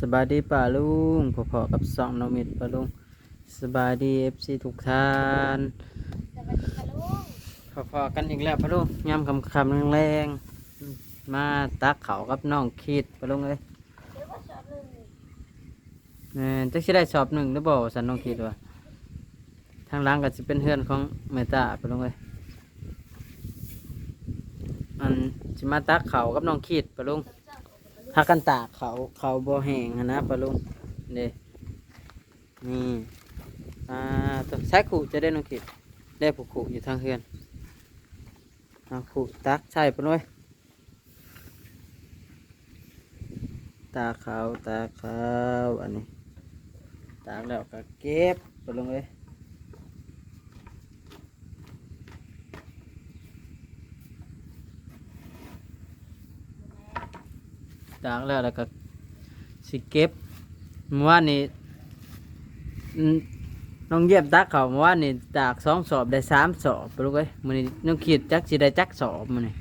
สบายดีป่าลุงพอๆกับสองนอมิดป่าลุงสบายดีเอฟซีทุกท่านสวัสดีค่ะลุงพอๆกันอีกแล้วป่าลุงยามคำคำๆแรงๆมาตักเขากับน้องขีดป่าลุงเลยเดี๋ยวว่าสอบหนึ่งเอจักสิได้สอบหนึ่งหรือเปล่าสันน้องขีดว่าทางล่างก็จะเป็นเฮือนของเมตาป่าลุงเลยอันจะมาตักเขากับน้องขีดป่าลุง ถ้ากันตากเขาเขาบ่แห้งนะปะลุงเด้นี่อ่าตัวใช้ขู่จะได้น้องคิดได้ผูกขู่อยู่ทางเฮือนเอาขู่ตักใช่ปะลุงตาเขาตาเขาอันนี้ตากแล้วก็เก็บปะลุงเอ้ย ตากแล้วแล้วก็สิเก็บเมื่อวานนี้น้องเยียบตักเขาเมื่อวานนี้ตากสองสอบได้สามสอบปลุงเอ้ยมันนี้น้องขีดจักสิได้จักสอบมันนี่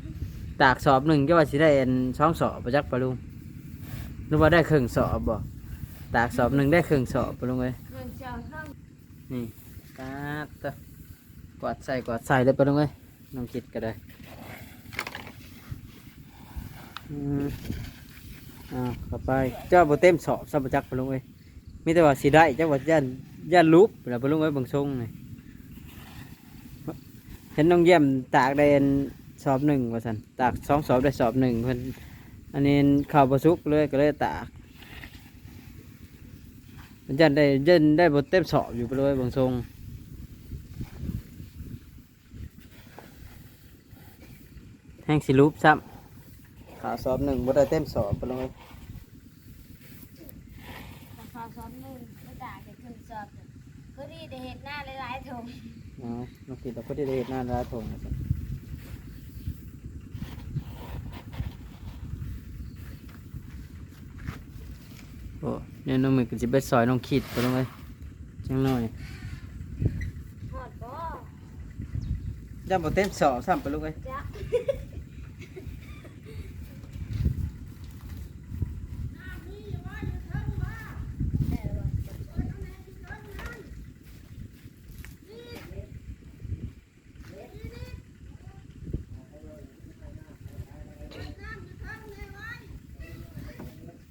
ตากสอบหนึ่งก็ว่าสิได้อันสองสอบปจักปลุงหรือว่าได้ครึ่งสอบบ่ตากสอบหนึ่งได้ครึ่งสอบปลุงเอ้ยนี่ตาตะกวาดใส่กวาดใส่เลยปลุงเอ้ยน้องคิดก็ได้อืม อ่าเข้าไปเจ้าบ่เต็มสอบสัมปจักปะลุงเอ้ยมีแต่ว่าสิได้เจ้าว่าย่านย่านลุบแล้วปะลุงเอ้ยเบางทรงนี่เห็นน้องเยี่ยมตากได้อันสอบหนึ่งว่าสันตากสองสอบได้สอบหนึ่งเพิ่นอันนี้ข่าวประสุกเลยก็เลยตากมันได้ย็นได้บทเต็มสอบอยู่ไปเลยบางทรงแห้งสิรูปซ้ำ ขาสอบหนึ่งบทได้เต็มสอบไปเลยสอบสอบหนึ่งไม่ด่าจะขึ้นสอบก็ดีได้เห็นหน้าหลายๆถุงเนาะน้องคิดเราก็ได้เห็นหน้าร้านทงนะครับโอ้เนี่ยน้องมือก็จะไปซอยน้องคิดไปเลยจังหน่อยหอดบ่จะบทเต็มสอบซ้ำไปเลยจ๊ะ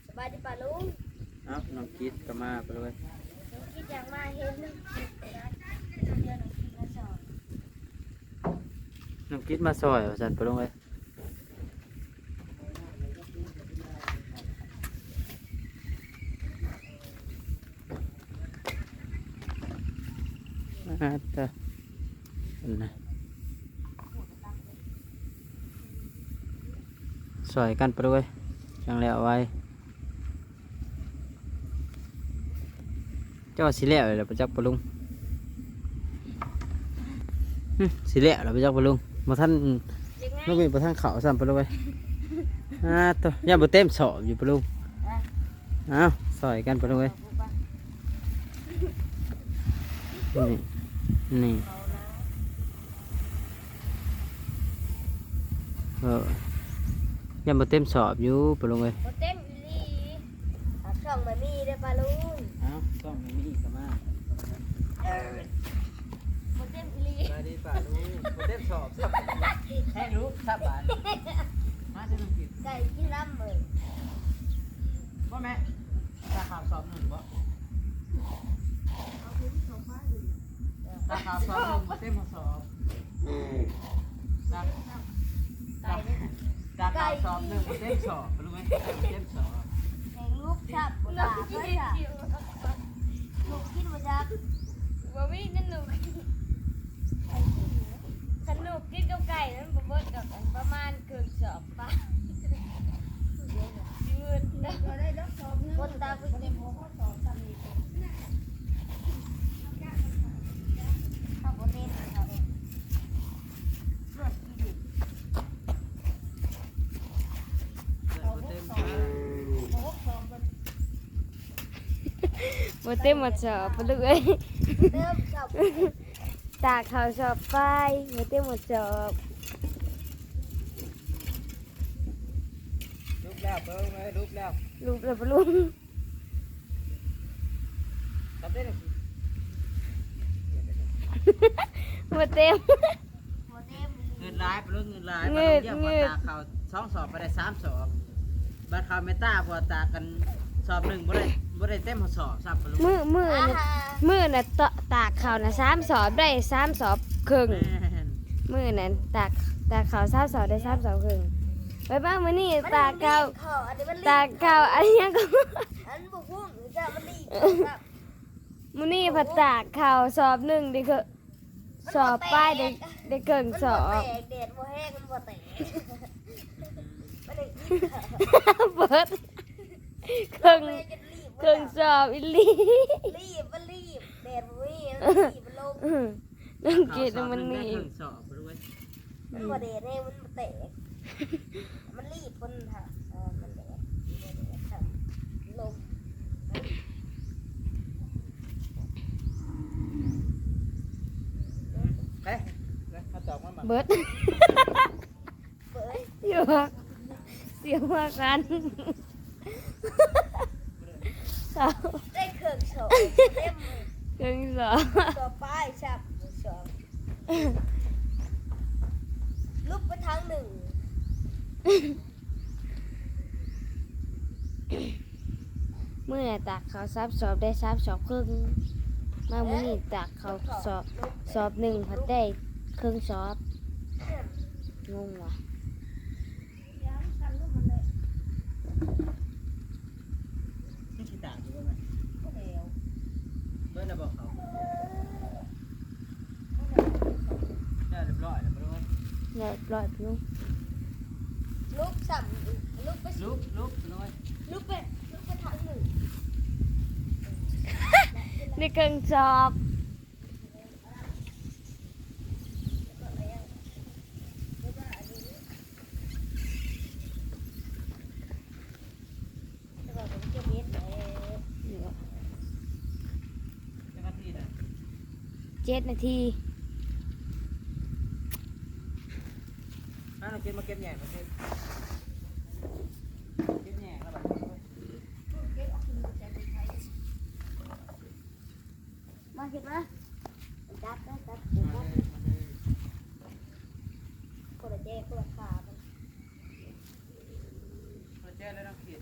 สบายดีป่ะลุง เอ้าน้องคิดก็ มาไปเลยน้องคิดอย่างมาเห็นน้องคิดนะเดี๋ยวน้องคิดมาสอบน้องคิดมาซอยว่าสันไปเลยอาจจะนะสวยกันไปด้วยจังแล้วไว้ เจ้าสิแล้วเลยประจักษ์ปลุงสิแล้วเลยประจักษ์ปลุงมาท่านลูง่ากมีประท่านเขาสั่นปะลุงไว้อ่าตัวย่าบ่เต็มสอบอยู่ปะลุงอ้าวสวยกันปะลุงไว้นี่นี่เออยังมาเต็มสอบอยู่ปะลุงเอ้ยโปเต็มอีหลีถ้าช่องมันมีได้อปลาลุง เอ้าต้มีอีกก็มาโปเต็มอีหลีสวัสดีป่าลุงมเต็มสอบสับแห้งรู้สับบานมาจะต้องกินไก่กินล้ำเลยว่าแม่ตาขาวสอบหนึ่งบ่ตาขาวสอบหนึ่งมเต็มสอบตาไก่เนี่ยตาขาวสอบหนึ่งมเต็มสอบปะลุงเอ้ยเต็มสอบแข่งลูกชับปลาเพื่อน ค่ะลูกกินมาจากบ่มีนั่นหนูขนมกินกับไก่นั้นบ่เบิดกับอันประมาณเกือบสอบปะยืดนะคนตาไปเต็มหัวข้อสอบสามีข้าวโปเต็มครับรวดกิน มาเต็มสอบ โอ้โหสอบมัน บ่เต็มหมดสอบปะลูกเอ้ยเติมสอบตากข้าวสอบไปบ่เต็มหมดสอบรูปแล้วเปิ้งเอ้ยรูปแล้วลูกเลยปะลุงได้เลยบ่เต็มโมเดมเงินร้ายไปลุงเงินร้ายเงิบัดนเยี่ยมเงิพอนตาเขาสองสอบไปได้สามสอบบัดเขาไม่ต้าพอตากัน สอบหนึ่งบ่ได้บ่ได้เต็มสอบสับไปลุงมือมืออ่าน่ะมือน่ะตะตากข้าวน่ะสามสอบได้สามสอบครึ่ง แม่นมือนั้นตากตากข้าวสามสอบได้สามสอบครึ่งไปบ้างมื้อนี้ตากข้าวอันนี้มันรีบตากข้าวอันยังก็ อันบุกพุ่งหรือจะมันรีบครับ มื้อนี้ผัดตากข้าวสอบหนึ่งได้คือสอบป้ายได้ได้เกินสอบมันบ่แตกแดดบ่แห้งมันบ่แตกมันเลยรีบค่ะเปิด ครึ่งมันจะรีบครึ่งสอบอีหลีรีบมันรีบแดดบ่มีมันรีบมันลงอื้อน้องกินเขาสอบมันหงได้นี่ครึ่งสอบไปลุงเว้ยมันบ่แดดให้มันบ่แตกมันรีบมันค่ะเออมันแดดมันแดดค่ะลมเฮ้ยเขาตอบมาหมักเบิดเบ้ยเสียวอะเสียวมากกัน ข้าวได้เครื่องโชว์เต็มครึ่องสอบตัวป้ายชับสองลุกไปทางหนึ่งเมื่อตากเขาวสามสอบได้สามสอบครึ่งมามื้อนี้ตากเขาสอบสอบหนึ่งผัดได้ครึ่งสอบงงว่ะ ย้ำกันลูกมันเลย ที่ชิตาอยู่ไหม ก็เดียว เบิ้ลระบอกเขาได้เรียบร้อยแล้วไปลุงเว้ย เรียบร้อยลุงลุกสั่ลุกไปลุกลุกไปลุงเว้ยลุกไปลุกไปทางหนึ่งได้ครึ่งสอบจะบอกผมจะเม็ดเลยเจ้าหน้าที่นะเจ็ดนาที นั่นเรากิน มาเก็บแหน่มาเก็บเก็บแหน่แล้วแบบนี้เว้ยมาเห็นไหมจับได้จับมาจับเลยมาเลยคนละเจ๊คนละขามันเราแจ้แล้วต้องขีด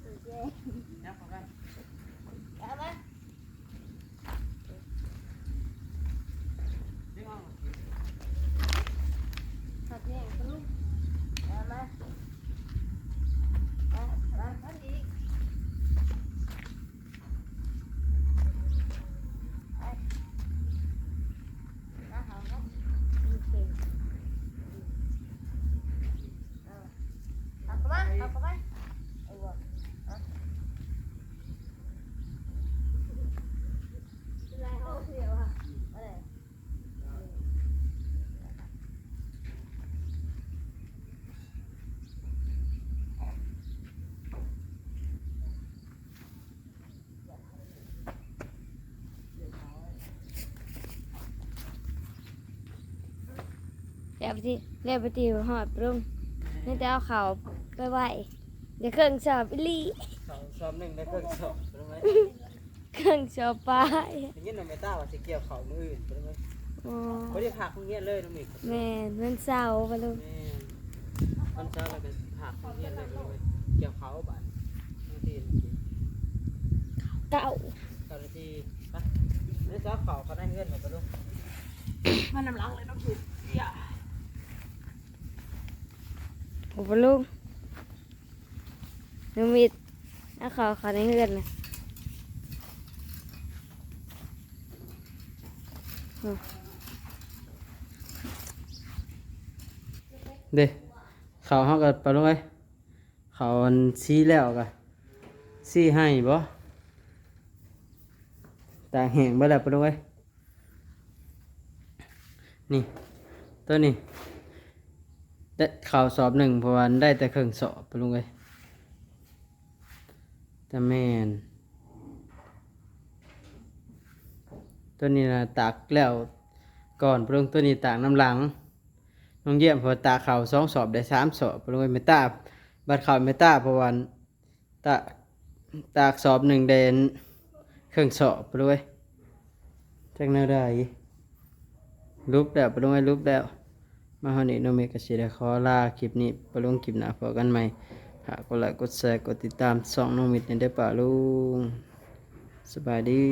คนละเจ๊ยับเข้ากัน เอาไหม ดึงออก ขัดแย่งกันลูกเอาไหมเอาเอาขัดอีกไปเอาเอาเอาโอเคเอาเอาเข้ามาเอาเข้ามาเอาวะเอาอะไรเอาเสียวอะอะไร เรียบที่เรียบไปที่หอดลุงนี่จะเอาเขาวไปไหวเดี๋ยวเครื่องสอบอีหลีสองสอบหนึ่งได้เครื่องสอบไปลุงเว้ยเครื่องสอบป้ายอย่างนี้หนูไม่ต้าว่าสิเกี่ยวเขามืออื่นไปลุงเว้ยอ๋อไม่ได้ผักพวกเงี้ยเลยน้องมิกแม่นมันเศร้าไปลุงแม่มันเช้าเราเป็นผักพวกเงี้ยเลยไปลุงเว้ยเกี่ยวเขาบ้านบางทีเก่าเจ้าหน้าที่ไปนี่ซอเขาเขาได้เงื่อนหมดไปลุงมันน้ำลังเลยน้องถูกอย่า โอ้ปลุงน้องมิดเอาเขาเขาในเฮือนนะเด้เขาเขาก็ไปลงไปเขาอันซีแล้วก็ซีให้บ่ต่าแห่งไปแล้วไปลงไปนี่ตัวนี้ ได้ข่าวสอบหนึ่งเพราะว่าได้แต่เครื่องสอบไปลงไปแต่แมนตัวนี้นะตากแล้วก่อนไปลงตัวนี้ตากน้ำหลังน้องเยี่ยมพอตาเข่าวสองสอบได้สามสอบไปลงไปเมตาบัดเขาวเมตาเพราะวันตาตากสอบหนึ่งเดนเครื่องสอบไปด้วยจักแนวได้รูปแล้วไปลงไอ้รูปแล้ว มาฮอนี้น้องเมกก็สิได้ขอลาคลิปนี้ไปลงคลิปหน้าพบกันใหม่หากกดไลค์กดแชร์กดติดตามสองน้องมิดในเด้ป่าลุงสบายดี